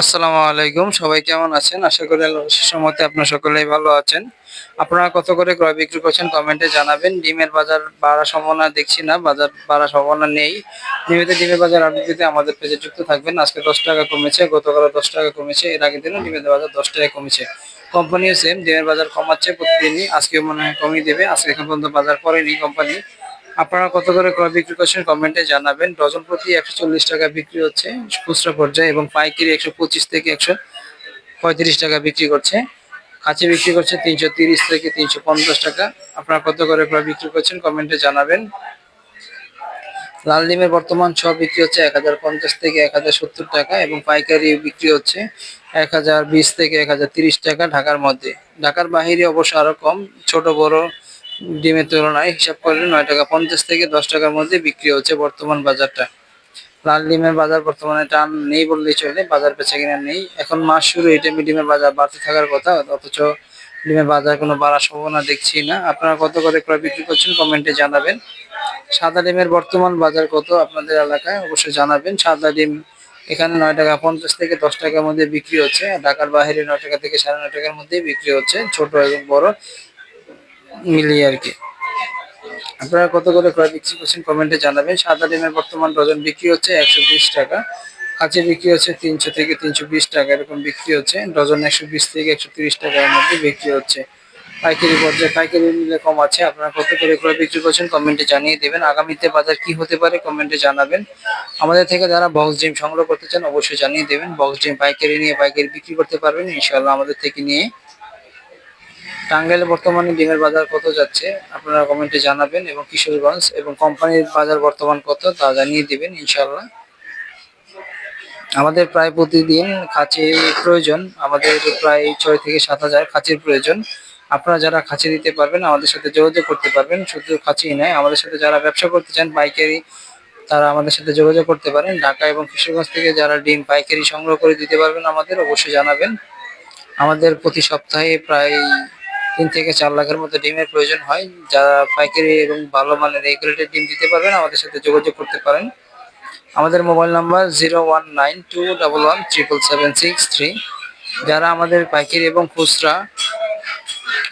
আসসালামু আলাইকুম। সবাই কেমন আছেন? আশা করি আল্লাহর মতে আপনারা সকলেই ভালো আছেন। আপনারা কত করে ক্রয় বিক্রি করছেন কমেন্টে জানাবেন। ডিমের বাজার বাড়ার সম্ভাবনা দেখছি না, বাজার বাড়ার সম্ভাবনা নেই। নিয়মিত ডিমের বাজার আপডেট দিতে আমাদের পেজে যুক্ত থাকবেন। আজকে দশ টাকা কমেছে গতকাল দশ টাকা কমেছে, এর আগের দিনও ডিমের বাজার দশ টাকা কমেছে। কোম্পানিও সেম ডিমের বাজার কমাচ্ছে প্রতিদিনই, আজকেও মনে হয় কমিয়ে দেবে। আজকে এখন পর্যন্ত বাজার করেনি কোম্পানি আপনারা কত করে ক্রয় বিক্রি করছেন কমেন্টে জানাবেন। ডজন প্রতি একশো চল্লিশ টাকা বিক্রি হচ্ছে খুচরা পর্যায়ে এবং পাইকারি একশো পঁচিশ থেকে একশো পঁয়ত্রিশ টাকা বিক্রি করছে। কাছে বিক্রি করছে তিনশো তিরিশ থেকে তিনশো পঞ্চাশ টাকা। আপনারা কত করে ক্রয় বিক্রি করছেন কমেন্টে জানাবেন। লাল ডিমের বর্তমান সব বিক্রি হচ্ছে এক হাজার পঞ্চাশ থেকে এক হাজার সত্তর টাকা এবং পাইকারি বিক্রি হচ্ছে এক হাজার বিশ থেকে এক হাজার তিরিশ টাকা ঢাকার মধ্যে। ঢাকার বাহিরে অবশ্য আরও কম, ছোট বড় ডিমের তুলনায় হিসাব করলে নয় টাকা পঞ্চাশ থেকে দশ টাকার মধ্যে বিক্রি হচ্ছে বর্তমান বাজারটা। লাল ডিমের বাজার বর্তমানে টান নেই বললেই চলে, বাজার বেচা কিনা নেই। এখন মাস শুরু, এই টাইমে ডিমের বাজার বাড়তে থাকার কথা, অথচ ডিমের বাজার কোনো বাড়ার সম্ভাবনা দেখছি না। আপনারা কত করে ক্রয় বিক্রি করছেন কমেন্টে জানাবেন। সাদা ডিমের বর্তমান বাজার কত আপনাদের এলাকায় অবশ্যই জানাবেন। সাদা ডিম এখানে নয় টাকা পঞ্চাশ থেকে দশ টাকার মধ্যে বিক্রি হচ্ছে। ঢাকার বাইরে নয় টাকা থেকে সাড়ে নয় টাকার মধ্যে বিক্রি হচ্ছে, ছোট এবং বড়। মিলিয়ে আর কি। আপনারা কত করে ক্রয় বিক্রি করছেন কমেন্টে জানাবেন। সাদা ডিমের বর্তমান ডজন বিক্রি হচ্ছে একশো বিশ টাকা। কাঁচে বিক্রি হচ্ছে তিনশো থেকে তিনশো বিশ টাকা এরকম বিক্রি হচ্ছে। ডজন একশো বিশ থেকে একশো টাকার মধ্যে বিক্রি হচ্ছে। পাইকারি পর্যায়ে পাইকারি মিলে কম আছে। আপনারা কত করে ক্রয় বিক্রি করছেন কমেন্টে জানিয়ে দেবেন। আগামীতে বাজার কি হতে পারে কমেন্টে জানাবেন। আমাদের থেকে যারা বক্স ডিম সংগ্রহ করতে চান অবশ্যই জানিয়ে দেবেন। বক্স ডিম পাইকারি নিয়ে পাইকারি বিক্রি করতে পারবেন। ইনশাল্লাহ আমাদের থেকে নিয়ে টাঙ্গাইলে বর্তমানে ডিমের বাজার কত যাচ্ছে, আপনারা কমেন্টে জানাবেন, এবং কিশোরগঞ্জ এবং কোম্পানির বাজার বর্তমান কত, তা জানিয়ে দিবেন ইনশাল্লাহ আমাদের প্রায় প্রতিদিন খাঁচির প্রয়োজন, আমাদের প্রায় ছয় থেকে সাত হাজার খাঁচির প্রয়োজন। আপনারা যারা খাঁচি দিতে পারবেন, আমাদের সাথে যোগাযোগ করতে পারবেন, শুধু খাঁচি নয়, আমাদের সাথে যারা ব্যবসা করতে চান পাইকারি, তারা আমাদের সাথে যোগাযোগ করতে পারেন। ঢাকা এবং কিশোরগঞ্জ থেকে যারা ডিম, পাইকারি সংগ্রহ করে দিতে পারবেন আমাদের, অবশ্যই জানাবেন। আমাদের প্রতি সপ্তাহে প্রায় তিন থেকে চার লাখের মতো ডিমের প্রয়োজন হয়। যারা পাইকারি এবং ভালো মানের গ্রেডের ডিম দিতে পারবেন, আমাদের সাথে যোগাযোগ করতে পারেন। আমাদের mobile number zero one nine two double one triple seven six three. যারা আমাদের পাইকারি এবং খুচরা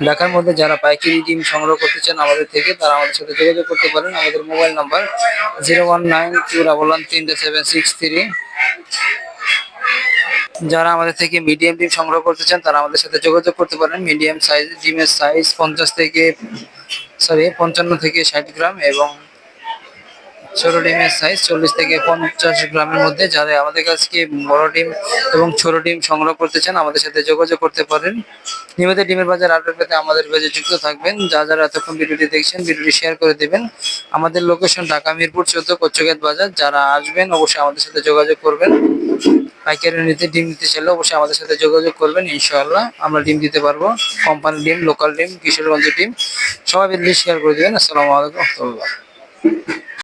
ঢাকার মধ্যে যারা পাইকারি ডিম সংগ্রহ করতে চান আমাদের থেকে, তারা আমাদের সাথে যোগাযোগ করতে পারেন। আমাদের mobile number zero one nine two double one তিনটে সেভেন সিক্স থ্রি। যারা আমাদের থেকে মিডিয়াম ডিম সংগ্রহ করতে চান, তারা আমাদের সাথে যোগাযোগ করতে পারেন। মিডিয়াম সাইজ ডিমের সাইজ পঞ্চাশ থেকে সরি পঞ্চান্ন থেকে ষাট গ্রাম এবং ছোট ডিমের সাইজ চল্লিশ থেকে পঞ্চাশ গ্রামের মধ্যে। যারা আমাদের কাছে বড় ডিম এবং ছোট ডিম সংগ্রহ করতে চান, আমাদের সাথে যোগাযোগ করতে পারেন। নিয়মিত ডিমের বাজার আপডেট পেতে আমাদের পেজে যুক্ত থাকবেন। যা যারা এতক্ষণ ভিডিওটি দেখছেন, ভিডিওটি শেয়ার করে দেবেন। আমাদের লোকেশন ঢাকা মিরপুর চোদ্দ কচ্চগেট বাজার। যারা আসবেন, অবশ্যই আমাদের সাথে যোগাযোগ করবেন। পাইকারি নিতে, ডিম নিতে চাইলে অবশ্যই আমাদের সাথে যোগাযোগ করবেন, ইনশাআল্লাহ। আমরা ডিম দিতে পারব। কোম্পানির ডিম লোকাল ডিম, কিশোরগঞ্জের ডিম। সবাই ভিডিও শেয়ার করে দেবেন। আসসালামু আলাইকুম রহমতুল্লাহ।